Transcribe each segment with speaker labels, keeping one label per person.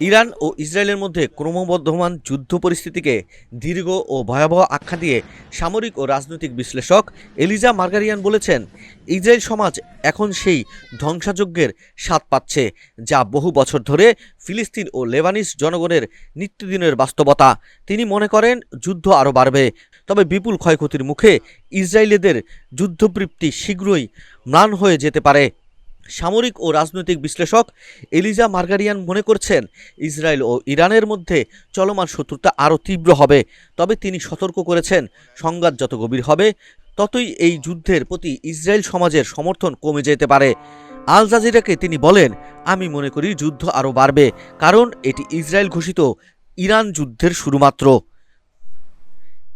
Speaker 1: Iran ও ইসরায়েলের মধ্যে ক্রমবর্ধমান যুদ্ধ পরিস্থিতিকে দীর্ঘ ও ভয়াবহ আখ্যা দিয়ে সামরিক ও রাজনৈতিক বিশ্লেষক এলিজা মার্গারিয়ান বলেছেন, ইসরায়েল সমাজ এখন সেই ধ্বংসাযজ্ঞের স্বাদ পাচ্ছে, যা বহু বছর ধরে ফিলিস্তিন ও লেবানিস জনগণের নিত্যদিনের বাস্তবতা। তিনি মনে করেন, যুদ্ধ আরও বাড়বে, তবে বিপুল ক্ষয়ক্ষতির মুখে ইসরায়েলিদের যুদ্ধবৃত্তি শীঘ্রই ম্লান হয়ে যেতে পারে। সামরিক ও রাজনৈতিক বিশ্লেষক এলিজা মার্গারিয়ান মনে করছেন, ইসরায়েল ও ইরানের মধ্যে চলমান শত্রুতা আরও তীব্র হবে। তবে তিনি সতর্ক করেছেন, সংঘাত যত গভীর হবে, ততই এই যুদ্ধের প্রতি ইসরায়েল সমাজের সমর্থন কমে যেতে পারে। আল জাজিরাকে তিনি বলেন, আমি মনে করি যুদ্ধ আরও বাড়বে, কারণ এটি ইসরায়েল ঘোষিত ইরান যুদ্ধের শুরুমাত্র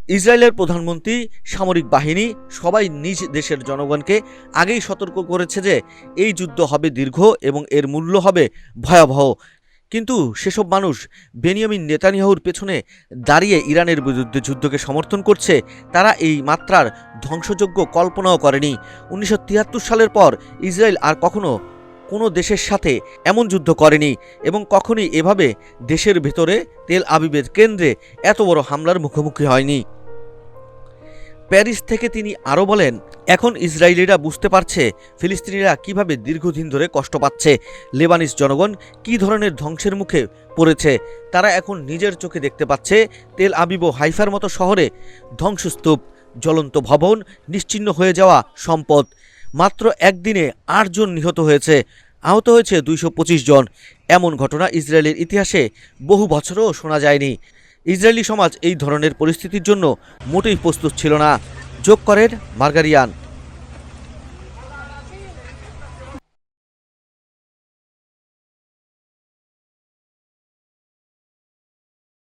Speaker 1: ইসরায়েলের প্রধানমন্ত্রী সামরিক বাহিনী সবাই নিজ দেশের জনগণকে আগেই সতর্ক করেছে যে এই যুদ্ধ হবে দীর্ঘ এবং এর মূল্য হবে ভয়াবহ। কিন্তু সেসব মানুষ বেনিয়ামিন নেতানিয়াহুর পেছনে দাঁড়িয়ে ইরানের বিরুদ্ধে যুদ্ধকে সমর্থন করছে, তারা এই মাত্রার ধ্বংসযোগ্য কল্পনাও করেনি। উনিশশো তিয়াত্তর সালের পর ইসরায়েল আর কখনো কোনো দেশের সাথে এমন যুদ্ধ করেনি এবং কখনই এভাবে দেশের ভেতরে তেল আবিবের কেন্দ্রে এত বড় হামলার মুখোমুখি হয়নি। প্যারিস থেকে তিনি আরও বলেন, এখন ইসরায়েলিরা বুঝতে পারছে ফিলিস্তিনিরা কীভাবে দীর্ঘদিন ধরে কষ্ট পাচ্ছে। লেবানিস জনগণ কী ধরনের ধ্বংসের মুখে পড়েছে? তারা এখন নিজের চোখে দেখতে পাচ্ছে তেল আবিব হাইফার মতো শহরে ধ্বংসস্তূপ, জ্বলন্ত ভবন, নিশ্চিহ্ন হয়ে যাওয়া সম্পদ। মাত্র একদিনে আটজন নিহত হয়েছে, আহত হয়েছে দুইশো পঁচিশ জন। এমন ঘটনা ইসরায়েলের ইতিহাসে বহু বছরও শোনা যায়নি। ইসরায়েলি সমাজ এই ধরনের পরিস্থিতির জন্য মোটেই প্রস্তুত ছিল না। যোগ করেন মার্গারিয়ান।